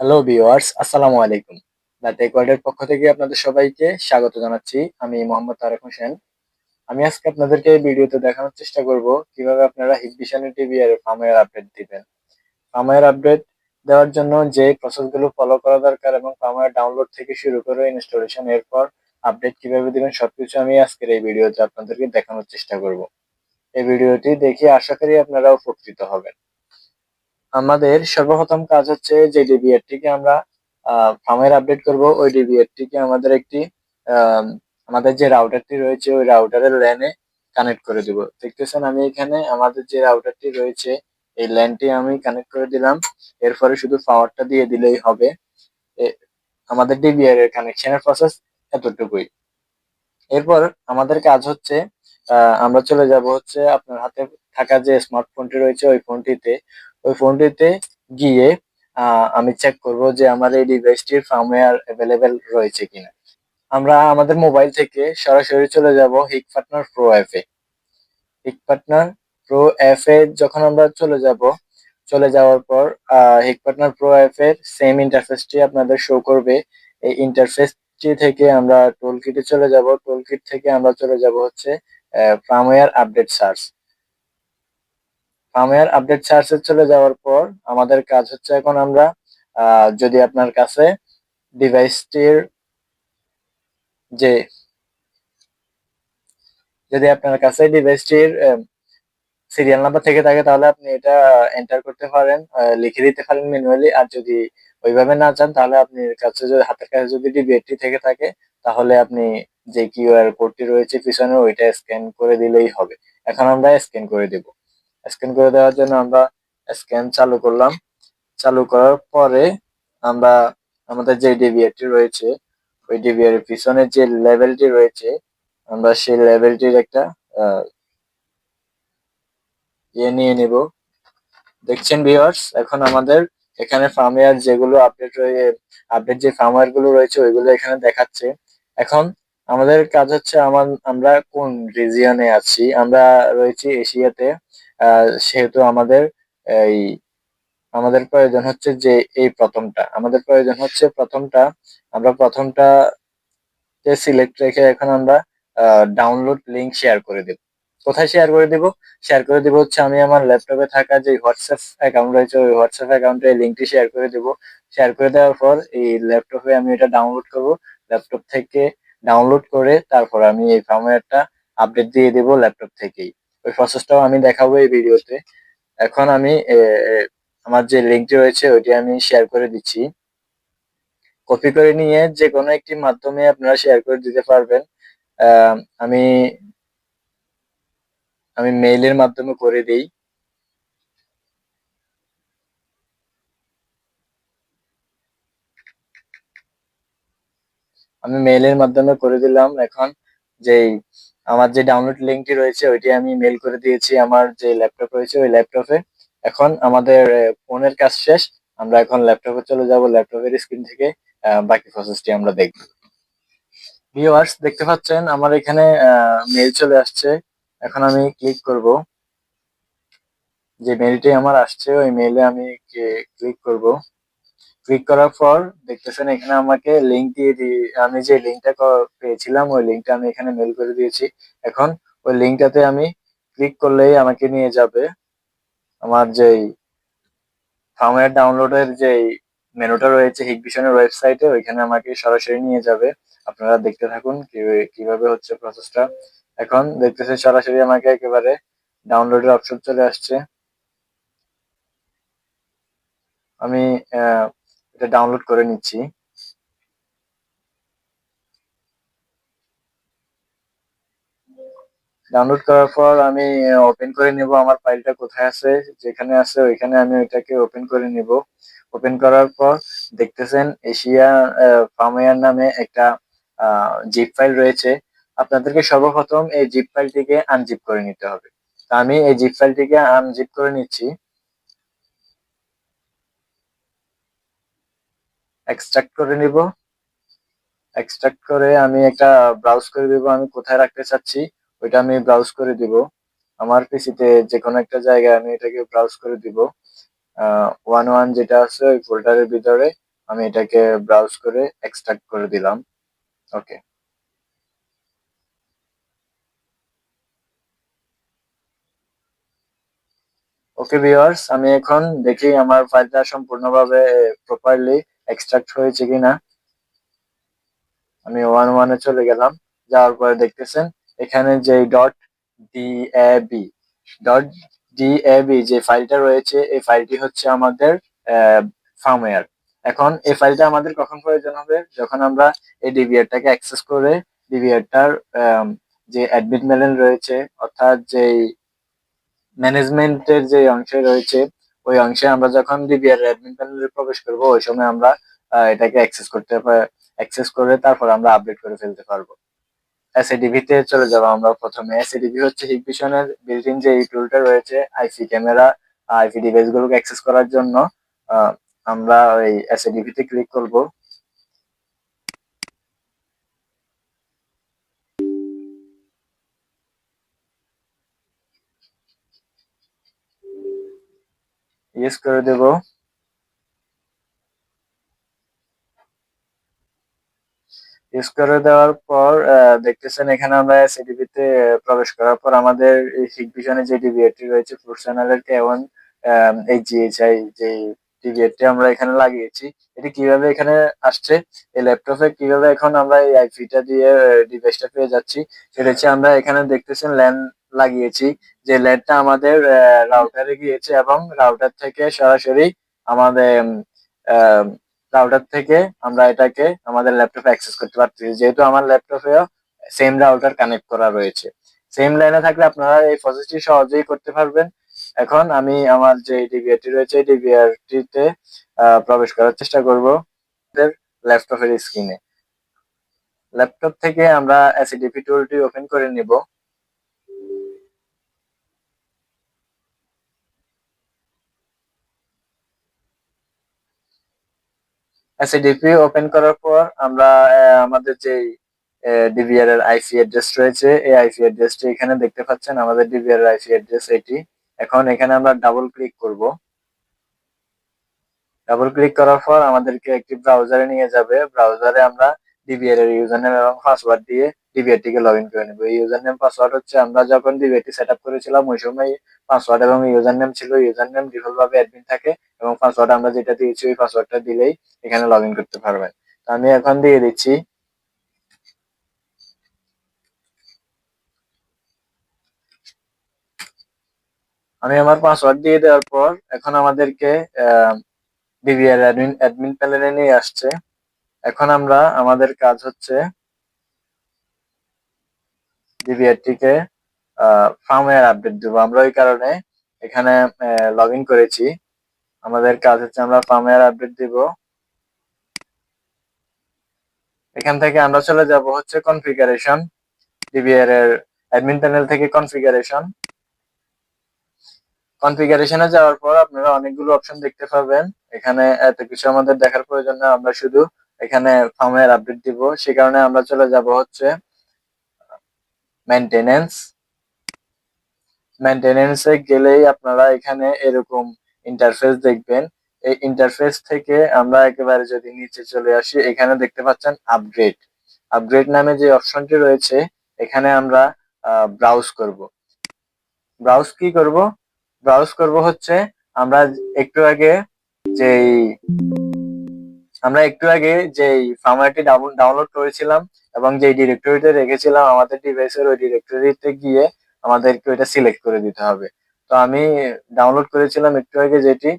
Hello viewers আসসালামু আলাইকুম the take ওয়ার্ল্ডের পক্ষ থেকে আপনাদের সবাইকে স্বাগত জানাচ্ছি। আমি মোহাম্মদ তারেক হোসেন। আমি আজকে আপনাদেরকে এই ভিডিওতে দেখানোর চেষ্টা করব কীভাবে আপনারা হিগবিশনের টিভি এর ফার্মওয়্যার আপডেট দিবেন। ফার্মওয়্যার আপডেট দেওয়ার জন্য যে প্রসেসগুলো ফলো করা দরকার এবং ফার্মওয়্যার ডাউনলোড থেকে শুরু করে ইনস্টলেশন এরপর আপডেট কীভাবে দিবেন, সবকিছু আমি আজকের এই ভিডিওতে আপনাদেরকে দেখানোর চেষ্টা করব। এই ভিডিওটি দেখে আশা করি আপনারা উপকৃত হবেন। আমাদের সর্বপ্রথম কাজ হচ্ছে যে ডিবিআর টিকে আমরা ফার্মের আপডেট করব। ওই ডিবিআর টিকে আমাদের একটি আমাদের যে রাউটারটি রয়েছে, ওই রাউটারের ল্যানে কানেক্ট করে দিব। দেখতেছেন আমি এখানে আমাদের যে রাউটারটি রয়েছে, এই ল্যানটি আমি কানেক্ট করে দিলাম। এরপরে শুধু পাওয়ারটা দিয়ে দিলেই হবে। আমাদের ডিবিআর এর কানেকশনের প্রসেস এতটুকুই। এরপর আমাদের কাজ হচ্ছে আমরা চলে যাব হচ্ছে আপনার হাতে থাকা যে স্মার্টফোনটি রয়েছে, ওই ফোনটিতে ওই ফোনটিতে গিয়ে আমি চেক করব যে আমার এই ডিভাইসটির ফার্মওয়্যার অ্যাভেলেবেল রয়েছে কিনা। আমরা আমাদের মোবাইল থেকে সরাসরি চলে যাব হিক পার্টনার প্রো অ্যাপে হিক পার্টনার প্রো অ্যাপে যখন আমরা চলে যাব, চলে যাওয়ার পর হিক পার্টনার প্রো অ্যাপের সেম ইন্টারফেসটি আপনাদের শো করবে। এই ইন্টারফেসটি থেকে আমরা টুল কিটে চলে যাব। টুল কিট থেকে আমরা চলে যাব হচ্ছে firmware update search firmware update সার্চে চলে যাওয়ার পর আমাদের কাজ হচ্ছে এখন আমরা যদি আপনার কাছে ডিভাইসটির যে, যদি আপনার কাছে ডিভাইসটির সিরিয়াল নাম্বার থেকে থাকে তাহলে আপনি এটা এন্টার করতে পারেন লিখে দিতে পারেন ম্যানুয়ালি আর যদি ওইভাবে না চান তাহলে আপনি কাছে যদি, হাতের কাছে যদি ডিবিএটি থেকে থাকে তাহলে আপনি যে কিউআর কোডটি রয়েছে পিছনে ওইটা স্ক্যান করে দিলেই হবে। এখন আমরা স্ক্যান করে দেব। স্ক্যান করে দেওয়ার জন্য আমরা স্ক্যান চালু করলাম। চালু করার পরে আমরা আমাদের যে ডিবিআরটি রয়েছে, ওই ডিবিআর এর পিছনে যে লেভেলটি রয়েছে, আমরা সেই লেভেলটির একটা ইয়ে নিয়ে নিব। দেখছেন ভিউয়ার্স এখন আমাদের এখানে ফার্মওয়্যার যেগুলো আপডেট রয়ে আপডেট যে ফার্মওয়্যারগুলো রয়েছে, ওইগুলো এখানে দেখাচ্ছে। এখন আমাদের কাজ হচ্ছে আমার আমরা কোন রিজিয়নে আছি? আমরা রয়েছি এশিয়াতে। সেহেতু আমাদের এই, আমাদের প্রয়োজন হচ্ছে যে এই প্রথমটা। আমাদের প্রয়োজন হচ্ছে প্রথমটা, আমরা প্রথমটা তে সিলেক্ট রেখে এখন আমরা ডাউনলোড লিংক শেয়ার করে দেব। কোথায় শেয়ার করে দেব? শেয়ার করে দেব হচ্ছে আমি আমার ল্যাপটপে থাকা যে হোয়াটসঅ্যাপ অ্যাকাউন্ট রয়েছে, ওই হোয়াটসঅ্যাপ অ্যাকাউন্টে লিঙ্কটি শেয়ার করে দেব। শেয়ার করে দেওয়ার পর এই ল্যাপটপে আমি এটা ডাউনলোড করব। ল্যাপটপ থেকে ডাউনলোড করে তারপর আমি এই ফার্মওয়্যারটা আপডেট দিয়ে দেব ল্যাপটপ থেকেই। ওই প্রসেসটাও আমি দেখাবো এই ভিডিওতে। এখন আমি আমার যে লিঙ্কটি রয়েছে, ওইটি আমি শেয়ার করে দিচ্ছি। কপি করে নিয়ে যে কোনো একটি মাধ্যমে আপনারা শেয়ার করে দিতে পারবেন। আমি আমি মেইলের মাধ্যমে করে দিই। আমি মেইলের মাধ্যমে করে দিলাম। এখন যেই আমার যে ডাউনলোড লিঙ্কটি রয়েছে, ওইটি আমি মেইল করে দিয়েছি, আমার যে ল্যাপটপ রয়েছে, ওই ল্যাপটপে এখন আমাদের ফোনের কাজ শেষ। আমরা এখন ল্যাপটপে চলে যাব ল্যাপটপের স্ক্রিন থেকে বাকি প্রসেসটি আমরা দেখব। ভিউয়ার্স দেখতে পাচ্ছেন, আমার এখানে মেইল চলে আসছে। এখন আমি ক্লিক করব। যে মেইলটি আমার আসছে, ওই মেইলে আমি ক্লিক করব। ক্লিক করার পর দেখতেছেন এখানে আমাকে লিংক দিয়ে দিয়ে আমি যে লিঙ্কটা পেয়েছিলাম, ওই লিঙ্কটা আমি এখানে মেল করে দিয়েছি। এখন ওই লিঙ্কটাতে আমি ক্লিক করলেই আমাকে নিয়ে যাবে আমার যেই ফার্মওয়্যার ডাউনলোডের যেই মেনুটা রয়েছে হিগভিশনের ওয়েবসাইটে ওইখানে আমাকে সরাসরি নিয়ে যাবে। আপনারা দেখতে থাকুন কীভাবে হচ্ছে প্রসেসটা এখন দেখতেছেন সরাসরি আমাকে একেবারে ডাউনলোডের অপশন চলে আসছে। আমি এটা ডাউনলোড করে নিচ্ছি। ডাউনলোড করার পর আমি ওপেন করে নিব আমার ফাইলটা কোথায় আছে, যেখানে আছে ওইখানে আমি ওইটাকে ওপেন করে নিব। ওপেন করার পর দেখতেছেন এশিয়া ফার্মওয়্যার নামে একটা জিপ ফাইল রয়েছে। আপনাদেরকে সর্বপ্রথম এই জিপ ফাইলটিকে আনজিপ করে নিতে হবে। তো আমি এই জিপ ফাইলটিকে আনজিপ করে নিচ্ছি। এক্সট্রাক্ট করে নিব। এক্সট্রাক্ট করে আমি একটা ব্রাউজ করে দিব, আমি কোথায় রাখতে চাচ্ছি, ওইটা আমি ব্রাউজ করে দিব। আমার পিসিতে যে কোনো একটা জায়গায় আমি এটাকে ব্রাউজ করে দিব। ওয়ান ওয়ান যেটা আছে, ওই ফোল্ডারের ভিতরে আমি এটাকে ব্রাউজ করে এক্সট্রাক্ট করে দিলাম। ওকে ওকে ভিউয়ার্স আমি এখন দেখি আমার ফাইলটা সম্পূর্ণভাবে প্রপারলি এক্সট্রাক্ট হয়েছে কিনা? আমি ওয়ান ওয়ানে চলে গেলাম, যাওয়ার পরে দেখতেছেন, এখানে যে ডট ডিএবি ডট ডিএবি যে ফাইলটা রয়েছে, এই ফাইলটি হচ্ছে আমাদের ফার্মওয়্যার এখন এই ফাইলটা আমাদের কখন প্রয়োজন হবে? যখন আমরা এই ডিবিআরটাকে অ্যাক্সেস করে ডিবিআরটার যে অ্যাডমিট মেলেন রয়েছে, অর্থাৎ যেই ম্যানেজমেন্টের যে অংশে রয়েছে ওই অংশে আমরা যখন ডিবিআর অ্যাডমিন প্যানেলে প্রবেশ করব, ওই সময় আমরা এটাকে অ্যাক্সেস করতে অ্যাক্সেস করে তারপর আমরা আপডেট করে ফেলতে পারব। তে চলে যাব আমরা প্রথমে। এসএডিভি হচ্ছে হিগভিশনের বিল্ট ইন যে এই টুলটা রয়েছে আইসি ক্যামেরা আইপি ডিভাইস গুলোকে অ্যাক্সেস করার জন্য আমরা ওই তে ক্লিক করব। ইয়েস করে দেব। ইউজ করে দেওয়ার পর দেখতেছেন এখানে আমরা সিডিপি তে প্রবেশ করার পর আমাদের হিগভিশনে যে ডিভিএটি রয়েছে প্রফেশনালের কে ওয়ান এই জিএইচআই যে ডিভিএটি আমরা এখানে লাগিয়েছি, এটি কীভাবে এখানে আসছে? এই ল্যাপটপে কীভাবে এখন আমরা এই আইপিটা দিয়ে ডিভাইসটা পেয়ে যাচ্ছি? সেটা হচ্ছে আমরা এখানে দেখতেছেন ল্যান লাগিয়েছি যে ল্যানটা আমাদের রাউটারে গিয়েছে এবং রাউটার থেকে সরাসরি আমাদের রাউটার থেকে আমরা এটাকে আমাদের ল্যাপটপে অ্যাক্সেস করতে পারছি যেহেতু আমার ল্যাপটপেও সেম রাউটার কানেক্ট করা রয়েছে। সেম লাইনে থাকলে আপনারা এই প্রসেসটি সহজেই করতে পারবেন। এখন আমি আমার যে ডিভিআরটি রয়েছে ডিভিআরটিতে প্রবেশ করার চেষ্টা করব ল্যাপটপের স্ক্রিনে ল্যাপটপ থেকে আমরা এসিডিপি টুলটি ওপেন করে নিব। এসএডিপি ওপেন করার পর আমরা আমাদের যে ডিভিআর এর আইপি অ্যাড্রেস রয়েছে, এই আইপি অ্যাড্রেসটি এখানে দেখতে পাচ্ছেন, আমাদের ডিভিআর এর আইপি অ্যাড্রেস এটি। এখন এখানে আমরা ডাবল ক্লিক করব। ডাবল ক্লিক করার পর আমাদেরকে একটি ব্রাউজারে নিয়ে যাবে। ব্রাউজারে আমরা ডিভিআর এর ইউজার নেম এবং পাসওয়ার্ড দিয়ে ডিবিআর টিকে লগ ইন করে নেব। এই ইউজার নেম পাসওয়ার্ড হচ্ছে, আমরা যখন ডিবিআর টি সেট আপ করেছিলাম, ওই সময় পাসওয়ার্ড এবং ইউজার নেম ছিল ইউজার নেম ডিফল্ট ভাবে অ্যাডমিন থাকে এবং পাসওয়ার্ড আমরা যেটা দিয়েছি, ওই পাসওয়ার্ডটা দিলেই এখানে লগ ইন করতে পারবেন। তো আমি এখন দিয়ে দিচ্ছি। আমি আমার পাসওয়ার্ড দিয়ে দেওয়ার পর এখন আমাদেরকে ডিবিআর অ্যাডমিন অ্যাডমিন প্যানেলে নিয়ে আসছে। এখন আমরা, আমাদের কাজ হচ্ছে ডিবিআরটিকে ফার্মওয়্যার আপডেট দেব। আমরা ওই কারণে এখানে লগ ইন করেছি। আমাদের কাজ হচ্ছে আমরা ফার্মওয়্যার আপডেট দিব। এখান থেকে আমরা চলে যাব হচ্ছে কনফিগারেশন ডিবিআর এর অ্যাডমিন প্যানেল থেকে কনফিগারেশন কনফিগারেশনে যাওয়ার পর আপনারা অনেকগুলো অপশন দেখতে পাবেন। এখানে এত কিছু আমাদের দেখার প্রয়োজন না। আমরা শুধু এখানে ফার্মওয়্যার আপডেট দিব। সে কারণে আমরা চলে যাব হচ্ছে মেনটেনেন্স মেনটেনেন্সে গেলেই আপনারা এখানে এরকম ইন্টারফেস দেখবেন। এই ইন্টারফেস থেকে আমরা একেবারে যদি নিচে চলে আসি, এখানে দেখতে পাচ্ছেন আপগ্রেড আপগ্রেড নামে যে অপশনটি রয়েছে, এখানে আমরা ব্রাউজ করব। ব্রাউজ কি করব? ব্রাউজ করব হচ্ছে আমরা একটু আগে যেই আমরা একটু আগে যেই ফার্মারটি ডাউনলোড করেছিলাম এবং যে ডিরেক্টরিতে রেখেছিলাম, আমাদের ডিভাইসের ওই ডিরেক্টরিতে গিয়ে আমাদেরকে ওইটা সিলেক্ট করে দিতে হবে। তো আমি ডাউনলোড করেছিলাম একটু আগে যেটি।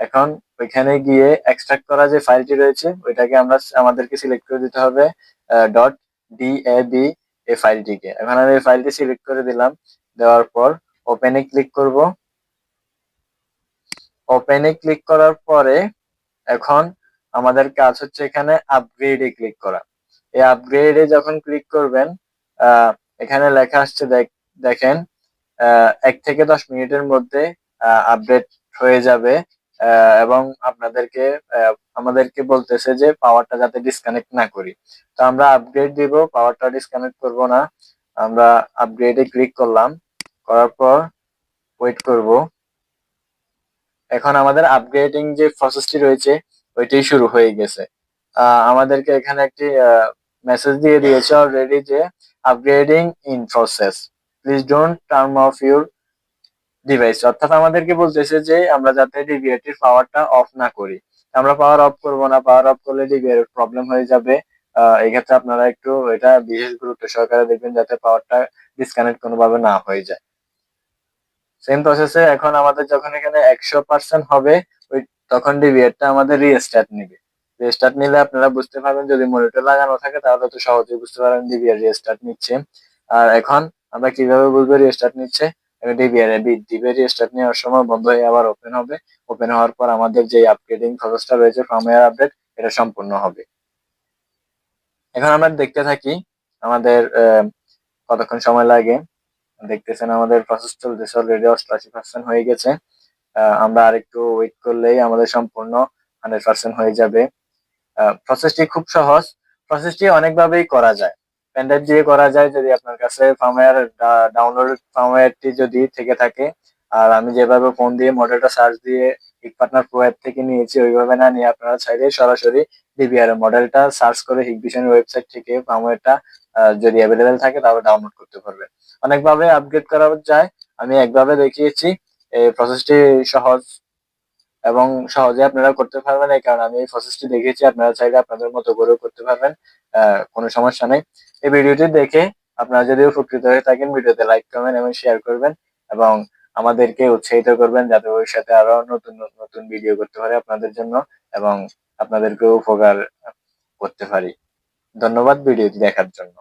এখন ওইখানে গিয়ে এক্সট্রাক্ট করা যে ফাইলটি রয়েছে, ওইটাকে আমরা আমাদেরকে সিলেক্ট করে দিতে হবে ডট ডিএবি এই ফাইলটিকে এখন আমি এই ফাইলটি সিলেক্ট করে দিলাম। দেওয়ার পর ওপেনে ক্লিক করব। ওপেনে ক্লিক করার পরে এখন আমাদের কাজ হচ্ছে এখানে আপগ্রেডে ক্লিক করা। এই আপগ্রেডে যখন ক্লিক করবেন এখানে লেখা আসছে দেখেন এক থেকে দশ মিনিটের মধ্যে আপডেট হয়ে যাবে এবং আপনাদেরকে আমাদেরকে বলতেছে যে পাওয়ারটা যাতে ডিসকানেক্ট না করি। তো আমরা আপগ্রেড দিব পাওয়ারটা ডিসকানেক্ট করব না। আমরা আপগ্রেডে ক্লিক করলাম, করার পর ওয়েট করব। এখন আমাদের আপগ্রেডিং যে প্রসেসটি রয়েছে ওইটাই শুরু হয়ে গেছে। আমাদেরকে এখানে একটি মেসেজ দিয়ে দিয়েছে অলরেডি যে upgrading in process please don't turn off your device অর্থাৎ আমাদেরকে বলতেছে যে আমরা যাতে ডিভিআরটির পাওয়ারটা অফ না করি। আমরা পাওয়ার অফ করব না পাওয়ার অফ করলে ডিভিআর প্রবলেম হয়ে যাবে। আহ, এই ক্ষেত্রে আপনারা একটু এটা বিশেষ গুরুত্ব সহকারে দেখবেন যাতে পাওয়ারটা ডিসকানেক্ট কোনোভাবে না হয়ে যায়। সেম প্রসেসে এখন আমাদের যখন এখানে একশো পার্সেন্ট হবে ওই তখন ডিভিআরটা আমাদের রিস্টার্ট নিবে। রিস্টার্ট নিলে আপনারা বুঝতে পারবেন যদি মনিটর লাগানো থাকে, তাহলে তো সহজেই বুঝতে পারবেন ডিভিআর রিস্টার্ট নিচ্ছে। আর এখন আমরা কীভাবে বুঝব রিস্টার্ট নিচ্ছে? ডিভিআর ডিভিআর রিস্টার্ট নেওয়ার সময় বন্ধ হয়ে আবার ওপেন হবে। ওপেন হওয়ার পর আমাদের যে আপগ্রেডিং প্রসেসটা রয়েছে ফার্মওয়্যার আপডেট এটা সম্পূর্ণ হবে। এখন আমরা দেখতে থাকি আমাদের কতক্ষণ সময় লাগে। দেখতেছেন আমাদের প্রসেস চলতেছে অলরেডি অষ্টআশি পার্সেন্ট হয়ে গেছে। আমরা আরেকটু ওয়েট করলেই আমাদের সম্পূর্ণ হান্ড্রেড পার্সেন্ট হয়ে যাবে। প্রসেসটি খুব সহজ। প্রসেসটি অনেকভাবেই করা যায়। পেনড্রাইভ দিয়ে করা যায় যদি আপনার কাছে ফার্মওয়্যার ডাউনলোড ফার্মওয়্যারটি যদি থেকে থাকে। আর আমি যেভাবে ফোন দিয়ে মডেলটা সার্চ দিয়ে হিট পার্টনার প্রো অ্যাপ থেকে নিয়েছি, ওইভাবে না নিয়ে আপনারা চাইলে সরাসরি ডিবিআর মডেলটা সার্চ করে হিগভিশনের ওয়েবসাইট থেকে ফার্মওয়্যারটা যদি অ্যাভেলেবেল থাকে তাহলে ডাউনলোড করতে পারবেন। অনেকভাবে আপগ্রেড করা যায়। আমি একভাবে দেখিয়েছি। এই প্রসেসটি সহজ এবং সহজে আপনারা করতে পারবেন এই কারণে আমি এই প্রসেসটি দেখিয়েছি। আপনারা চাইলে আপনাদের মতো করেও করতে পারবেন কোনো সমস্যা নেই। এই ভিডিওটি দেখে আপনারা যদি উপকৃত হয়ে থাকেন, ভিডিওতে লাইক করবেন এবং শেয়ার করবেন এবং আমাদেরকে উৎসাহিত করবেন যাতে সাথে আরও নতুন নতুন ভিডিও করতে পারে আপনাদের জন্য এবং আপনাদেরকেও উপকার করতে পারি। ধন্যবাদ ভিডিওটি দেখার জন্য।